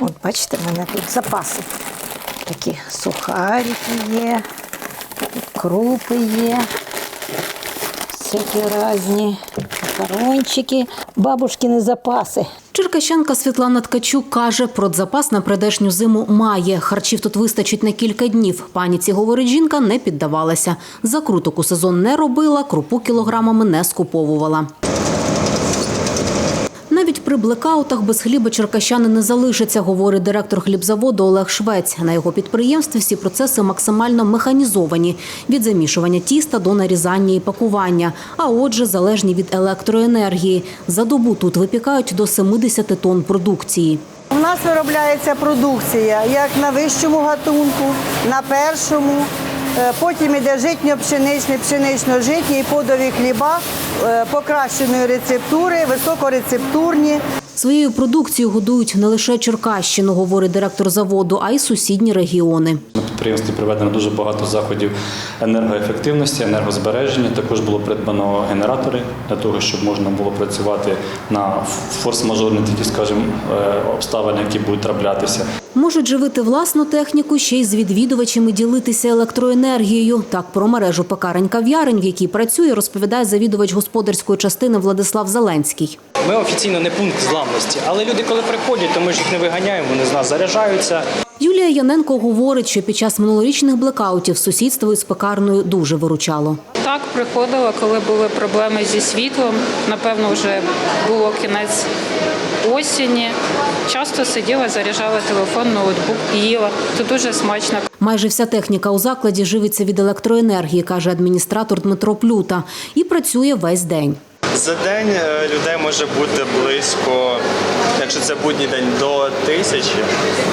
От бачите, в мене тут запаси. Такі сухарики є, крупи є, всякі різні макарончики, бабушкини запаси. Черкащанка Світлана Ткачук каже, продзапас на прийдешню зиму має. Харчів тут вистачить на кілька днів. Паніці, говорить жінка, не піддавалася. Закруток у сезон не робила, крупу кілограмами не скуповувала. Навіть при блекаутах без хліба черкащани не залишаться, говорить директор хлібзаводу Олег Швець. На його підприємстві всі процеси максимально механізовані від замішування тіста до нарізання і пакування. А отже, залежні від електроенергії. За добу тут випікають до 70 тонн продукції. У нас виробляється продукція як на вищому гатунку, на першому. Е, Потім іде житньо-пшеничний, пшенично-житній, подові хліба е, покращеної рецептури, високорецептурні. Своєю продукцією годують не лише Черкащину, говорить директор заводу, а й сусідні регіони. Підприємстві проведено дуже багато заходів енергоефективності, енергозбереження. Також було придбано генератори для того, щоб можна було працювати на форс-мажорні такі, скажімо, е, обставини, які будуть траплятися. Можуть живити власну техніку ще й з відвідувачами ділитися електроенергією. Так про мережу пекарень кав'ярень, в якій працює, розповідає завідувач господарської частини Владислав Зеленський. Ми офіційно не пункт зламності, але люди, коли приходять, то ми ж їх не виганяємо, вони з нас заряджаються. Юлія Яненко говорить, що під час минулорічних блекаутів сусідство із пекарною дуже виручало. Так, приходила, коли були проблеми зі світлом. Напевно, вже було кінець осені. Часто сиділа, заряджала телефон, ноутбук, їла. Це дуже смачно. Майже вся техніка у закладі живиться від електроенергії, каже адміністратор Дмитро Плюта, і працює весь день. За день е, людей може бути близько, якщо це будній день, до тисячі,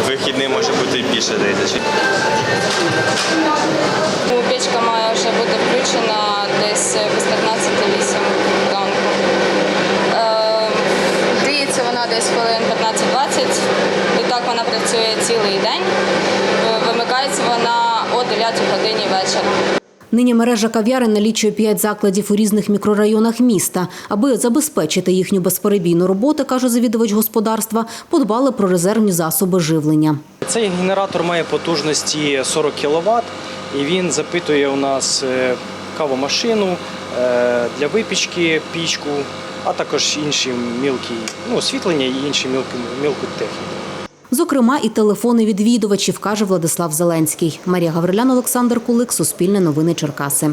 вихідний може бути і більше тисячі. Печка має вже бути включена десь без 15-8 ранку. Е, Гріється вона десь хвилин 15-20, і так вона працює цілий день. Е, Вимикається вона о 9 годині вечора. Нині мережа кав'ярень налічує п'ять закладів у різних мікрорайонах міста. Аби забезпечити їхню безперебійну роботу, каже завідувач господарства, подбали про резервні засоби живлення. Цей генератор має потужності 40 кВт, і він запитує у нас е, кавомашину е, для випічки, пічку, а також інші мілкі ну, освітлення і інші мілку, мілку техніку. Зокрема, і телефони відвідувачів, каже Владислав Зеленський. Марія Гаврилян, Олександр Кулик, Суспільне новини Черкаси.